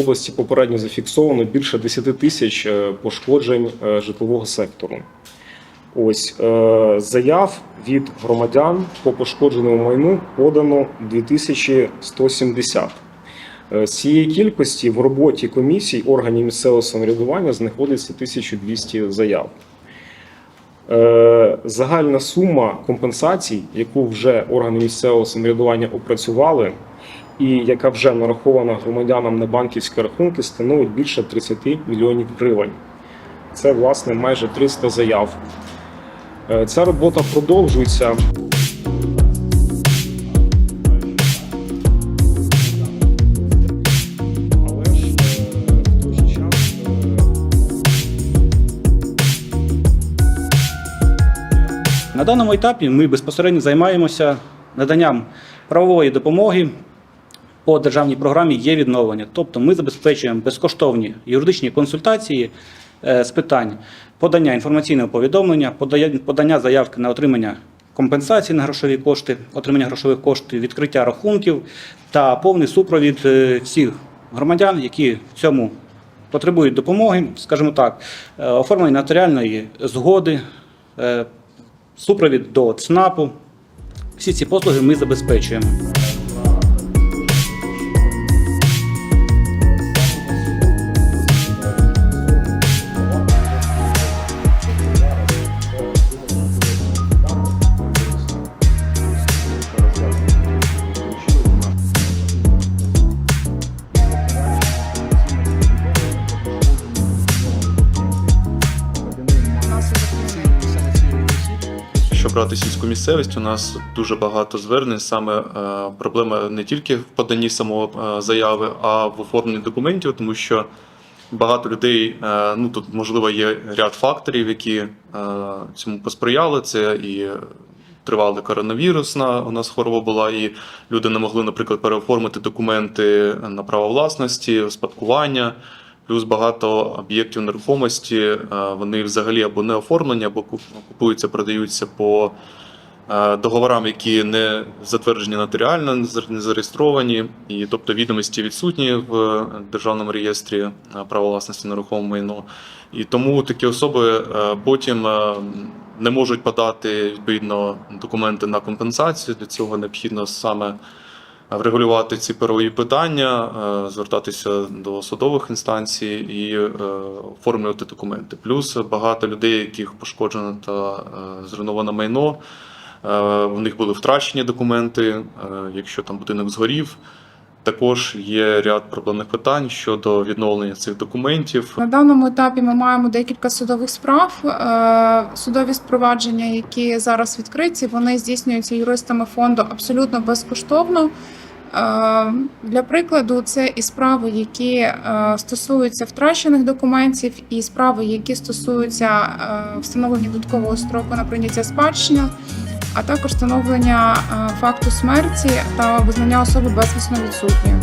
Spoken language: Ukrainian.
області попередньо зафіксовано більше 10 тисяч е, пошкоджень е, житлового сектору. Ось е, заяв від громадян по пошкодженому майну подано 2170. Е, З цієї кількості в роботі комісій органів місцевого самоврядування знаходиться 1200 заяв. Загальна сума компенсацій, яку вже органи місцевого самоврядування опрацювали, і яка вже нарахована громадянам на банківські рахунки, становить більше 30 мільйонів гривень. Це власне майже 300 заяв. Е, Ця робота продовжується. На даному етапі ми безпосередньо займаємося наданням правової допомоги по державній програмі є відновлення. Тобто ми забезпечуємо безкоштовні юридичні консультації е, з питань подання інформаційного повідомлення, подання заявки на отримання компенсації на грошові кошти, отримання грошових коштів, відкриття рахунків та повний супровід е, всіх громадян, які в цьому потребують допомоги, скажімо так, е, оформлення нотаріальної згоди, супровід до ЦНАПу. Всі ці послуги ми забезпечуємо. Брати сільську місцевість, у нас дуже багато звернень. Саме е, проблема не тільки в поданні самого е, заяви, а в оформленні документів, тому що багато людей, е, ну тут можливо є ряд факторів, які цьому посприяли. Це і тривалий коронавірусна у нас хвороба була, і люди не могли, наприклад, переоформити документи на право власності, спадкування. Плюс багато об'єктів нерухомості, е, вони взагалі або не оформлені, або куп- купуються, продаються по е, договорам, які не затверджені нотаріально, не зар- не зареєстровані, і тобто відомості відсутні в державному реєстрі е, права власності нерухоме майно. І тому такі особи е, потім е, не можуть подати відповідно документи на компенсацію. Для цього необхідно саме врегулювати ці перові питання, е, звертатися до судових інстанцій і е, оформлювати документи. Плюс багато людей, яких пошкоджено та зруйноване зруйновано майно. е, В них були втрачені документи. е, Якщо там будинок згорів, також є ряд проблемних питань щодо відновлення цих документів. На даному етапі ми маємо декілька судових справ. Е, Судові спровадження, які зараз відкриті, вони здійснюються юристами фонду абсолютно безкоштовно. Е, Для прикладу, це і справи, які е, стосуються втрачених документів, і справи, які стосуються встановлення додаткового строку на прийняття спадщини, а також встановлення е, факту смерті та визнання особи безвісно відсутньою.